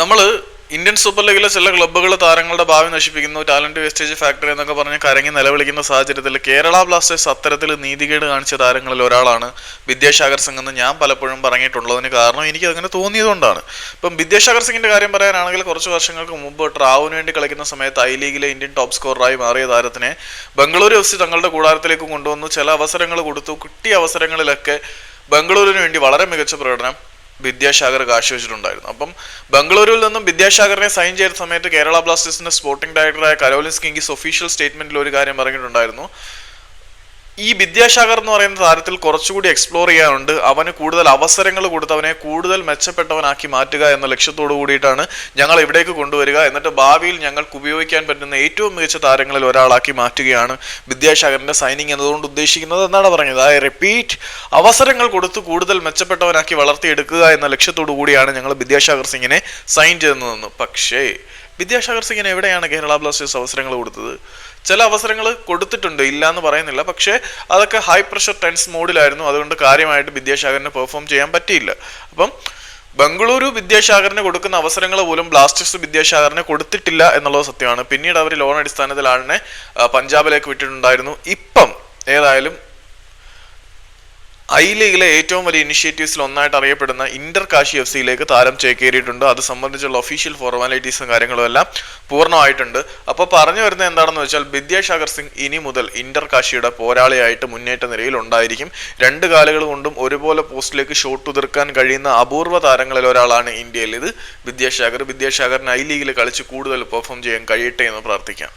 നമ്മൾ Indian super ലീഗിലെ ചില ക്ലബ്ബുകൾ താരങ്ങളുടെ ഭാവി നശിപ്പിക്കുന്നു ടാലന്റ് വേസ്റ്റേജ് ഫാക്ടറി എന്നൊക്കെ പറഞ്ഞ് കരങ്ങി നിലവിളിക്കുന്ന സാഹചര്യത്തിൽ കേരള ബ്ലാസ്റ്റേഴ്സ് അത്തരത്തിൽ നീതികേട് കാണിച്ച താരങ്ങളിൽ ഒരാളാണ് വിദ്യാസാഗർ സിംഗ് എന്ന് ഞാൻ പലപ്പോഴും പറഞ്ഞിട്ടുള്ളതിന് കാരണം എനിക്ക് അങ്ങനെ തോന്നിയതുകൊണ്ടാണ്. ഇപ്പം വിദ്യാസാഗർ സിംഗിന്റെ കാര്യം പറയാനാണെങ്കിൽ കുറച്ച് വർഷങ്ങൾക്ക് മുമ്പ് ട്രാവിന് വേണ്ടി കളിക്കുന്ന സമയത്ത് ഐ ലീഗിലെ ഇന്ത്യൻ ടോപ്പ് സ്കോററായി മാറിയ താരത്തിനെ ബംഗളൂരു എഫ് സി തങ്ങളുടെ കൂടാരത്തിലേക്ക് കൊണ്ടുവന്നു. ചില അവസരങ്ങൾ കൊടുത്തു. കിട്ടിയ അവസരങ്ങളിലൊക്കെ ബംഗളൂരുവിന് വേണ്ടി വളരെ മികച്ച പ്രകടനം വിദ്യാസാഗർ കാഴ്ചവെച്ചിട്ടുണ്ടായിരുന്നു. അപ്പം ബംഗളൂരുവിൽ നിന്നും വിദ്യാസാഗറിനെ സൈൻ ചെയ്ത സമയത്ത് കേരള ബ്ലാസ്റ്റേഴ്സിന്റെ സ്പോർട്ടിംഗ് ഡയറക്ടറായ കരോലിൻസ് കിങ്കിസ് ഒഫീഷ്യൽ സ്റ്റേറ്റ്മെന്റിൽ ഒരു കാര്യം പറഞ്ഞിട്ടുണ്ടായിരുന്നു. ഈ വിദ്യാസാഗർ എന്ന് പറയുന്ന താരത്തിൽ കുറച്ചുകൂടി എക്സ്പ്ലോർ ചെയ്യാനുണ്ട്. അവന് കൂടുതൽ അവസരങ്ങൾ കൊടുത്തവനെ കൂടുതൽ മെച്ചപ്പെട്ടവനാക്കി മാറ്റുക എന്ന ലക്ഷ്യത്തോടു കൂടിയിട്ടാണ് ഞങ്ങൾ ഇവിടേക്ക് കൊണ്ടുവരിക. എന്നിട്ട് ഭാവിയിൽ ഞങ്ങൾക്ക് ഉപയോഗിക്കാൻ പറ്റുന്ന ഏറ്റവും മികച്ച താരങ്ങളിൽ ഒരാളാക്കി മാറ്റുകയാണ് വിദ്യാസാഗറിന്റെ സൈനിങ് എന്നതുകൊണ്ട് ഉദ്ദേശിക്കുന്നത് എന്നാണ് പറഞ്ഞത്. ആ റിപ്പീറ്റ് അവസരങ്ങൾ കൊടുത്ത് കൂടുതൽ മെച്ചപ്പെട്ടവനാക്കി വളർത്തിയെടുക്കുക എന്ന ലക്ഷ്യത്തോടു കൂടിയാണ് ഞങ്ങൾ വിദ്യാസാഗർ സിംഗിനെ സൈൻ ചെയ്തതെന്ന് പക്ഷേ വിദ്യാസാഗർ സിംഗിന് എവിടെയാണ് കേരള ബ്ലാസ്റ്റേഴ്സ് അവസരങ്ങൾ കൊടുത്തത്? ചില അവസരങ്ങൾ കൊടുത്തിട്ടുണ്ട് ഇല്ല എന്ന് പറയുന്നില്ല. പക്ഷേ അതൊക്കെ ഹൈ പ്രഷർ ടെൻസ് മോഡിലായിരുന്നു അതുകൊണ്ട് കാര്യമായിട്ട് വിദ്യാസാഗറിന് പെർഫോം ചെയ്യാൻ പറ്റിയില്ല. അപ്പം ബംഗളൂരു വിദ്യാസാഗറിന് കൊടുക്കുന്ന അവസരങ്ങൾ പോലും ബ്ലാസ്റ്റേഴ്സ് വിദ്യാസാഗറിന് കൊടുത്തിട്ടില്ല എന്നുള്ളത് സത്യമാണ്. പിന്നീട് അവർ ലോൺ അടിസ്ഥാനത്തിൽ പഞ്ചാബിലേക്ക് വിട്ടിട്ടുണ്ടായിരുന്നു. ഇപ്പം ഏതായാലും ഐ ലീഗിലെ ഏറ്റവും വലിയ ഇനിഷ്യേറ്റീവ്സിൽ ഒന്നായിട്ട് അറിയപ്പെടുന്ന ഇന്റർ കാശി എഫ് സിയിലേക്ക് താരം ചേക്കേറിയിട്ടുണ്ട്. അത് സംബന്ധിച്ചുള്ള ഒഫീഷ്യൽ ഫോർമാലിറ്റീസും കാര്യങ്ങളും എല്ലാം പൂർണമായിട്ടുണ്ട്. അപ്പോൾ പറഞ്ഞു വരുന്നത് എന്താണെന്ന് വെച്ചാൽ വിദ്യാസാഗർ സിംഗ് ഇനി മുതൽ ഇന്റർ കാശിയുടെ പോരാളിയായിട്ട് മുന്നേറ്റ നിരയിൽ ഉണ്ടായിരിക്കും. രണ്ട് കാലുകൾ കൊണ്ടും ഒരുപോലെ പോസ്റ്റിലേക്ക് ഷോട്ട് ഉതിർക്കാൻ കഴിയുന്ന അപൂർവ താരങ്ങളിൽ ഒരാളാണ് ഇന്ത്യയിൽ. ഇത് വിദ്യാസാഗർ വിദ്യാസാഗറിന് ഐ ലീഗിൽ കളിച്ച് കൂടുതൽ പെർഫോം ചെയ്യാൻ കഴിയട്ടെ എന്ന് പ്രാർത്ഥിക്കാം.